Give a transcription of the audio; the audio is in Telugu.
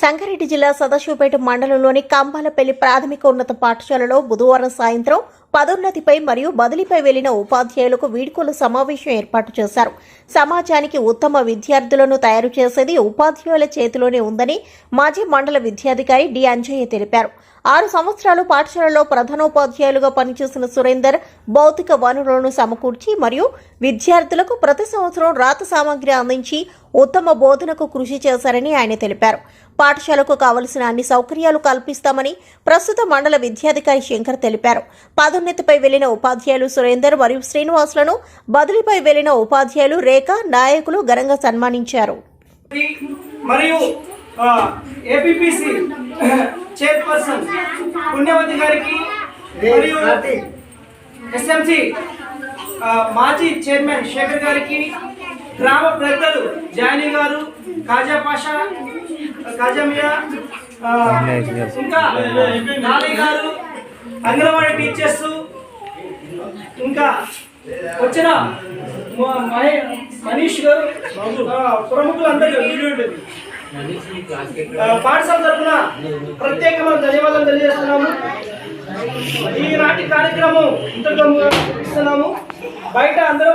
సంగారెడ్డి జిల్లా సదాశివపేట మండలంలోని కంబాలపల్లి ప్రాథమిక ఉన్నత పాఠశాలలో బుధవారం సాయంత్రం పదోన్నతిపై మరియు బదిలీపై వెళ్ళిన ఉపాధ్యాయులకు వీడ్కోలు సమావేశం ఏర్పాటు చేశారు. సమాజానికి ఉత్తమ విద్యార్థులను తయారు చేసేది ఉపాధ్యాయుల చేతిలోనే ఉందని మాజీ మండల విద్యాధికారి డి. అంజయ్య తెలిపారు. ఆరు సంవత్సరాలు పాఠశాలలో ప్రధానోపాధ్యాయులుగా పనిచేసిన సురేందర్ భౌతిక వనరులను సమకూర్చి మరియు విద్యార్థులకు ప్రతి సంవత్సరం రాత సామాగ్రి అందించి ఉత్తమ బోధనకు కృషి చేశారని ఆయన తెలిపారు. పాఠశాలకు కావలసిన అన్ని సౌకర్యాలు కల్పిస్తామని ప్రస్తుత మండల విద్యాధికారి శంకర్ తెలిపారు. పదోన్నతిపై వెళ్ళిన ఉపాధ్యాయులు సురేందర్ మరియు శ్రీనివాసులను బదిలీపై వెళ్ళిన ఉపాధ్యాయులు రేఖ నాయకులు ఘనంగా సన్మానించారు. మరియు ఏపీపీసీ చైర్పర్సన్ పుణ్యవతి గారికి మరియు ఎస్ఎంసి మాజీ చైర్మన్ శేఖర్ గారికి గ్రామ పెద్దలు జానీ గారు కాజా పాషా కాజామియా ఆ, ఇంకా నాని గారు అంగన్వాడీ టీచర్స్ ఇంకా వచ్చిన మనీష్ గారు ప్రముఖులందరూ పాఠశాల తరఫున ప్రత్యేకమైన ధన్యవాదాలు తెలియజేస్తున్నాము. ఈనాటి కార్యక్రమం ఇంతకు ఇస్తున్నాము బయట అందరూ